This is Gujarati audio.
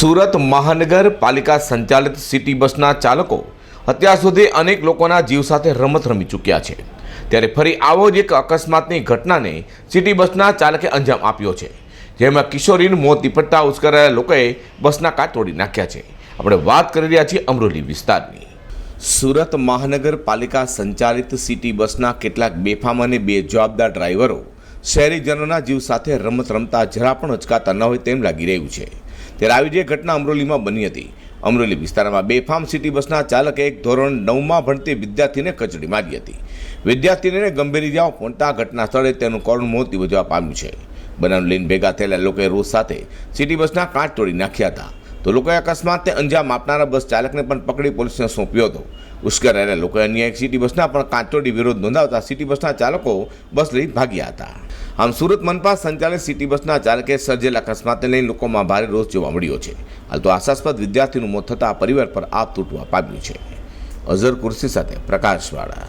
સુરત મહાનગરપાલિકા સંચાલિત સિટી બસના ચાલકો અત્યાર સુધી અનેક લોકોના જીવ સાથે રમત રમી ચૂક્યા છે. ત્યારે ફરી આવો જ એક અકસ્માતની ઘટનાને સિટી બસના ચાલકે અંજામ આપ્યો છે. જેમાં કિશોરીનું મોત નિપટતા ઉશ્કેરાયેલા લોકોએ બસના કાચ તોડી નાખ્યા છે. આપણે વાત કરી રહ્યા છીએ અમરોલી વિસ્તારની. સુરત મહાનગરપાલિકા સંચાલિત સિટી બસના કેટલાક બેફામ અને બેજવાબદાર ડ્રાઈવરો શહેરીજનોના જીવ સાથે રમત રમતા જરા પણ અચકાતા ન હોય તેમ લાગી રહ્યું છે. ત્યારે આવી જે ઘટના અમરોલીમાં બની હતી. અમરોલી વિસ્તારમાં બેફામ સિટી બસના ચાલકે એક ધોરણ નવમાં ભણતી વિદ્યાર્થીને કચડી મારી હતી. વિદ્યાર્થીને ગંભીર ઇજાઓ પહોંચતા ઘટના સ્થળે તેનું કરુણ મોત નિપજવા પામ્યું છે. બનાવ લઈને ભેગા થયેલા લોકોએ રોજ સાથે સિટી બસના કાચ તોડી નાખ્યા હતા. તો લોકોએ અકસ્માતને અંજામ આપનારા બસ ચાલકને પણ પકડી પોલીસને સોંપ્યો હતો. ઉશ્કેરાયેલા લોકોએ અન્ય એક સિટી બસના પણ કાંચોડી વિરોધ નોંધાવતા સિટી બસના ચાલકો બસ લઈ ભાગ્યા હતા. આમ સુરત મનપા સંચાલિત સિટી બસના ચાલકે સર્જેલા અકસ્માતને લઈને લોકોમાં ભારે રોષ જોવા મળ્યો છે. હાલ તો આશાસ્પદ વિદ્યાર્થીનું મોત થતાં પરિવાર પર આપ તૂટવા પામ્યું છે. અઝર કુર્સી સાથે પ્રકાશવાળા.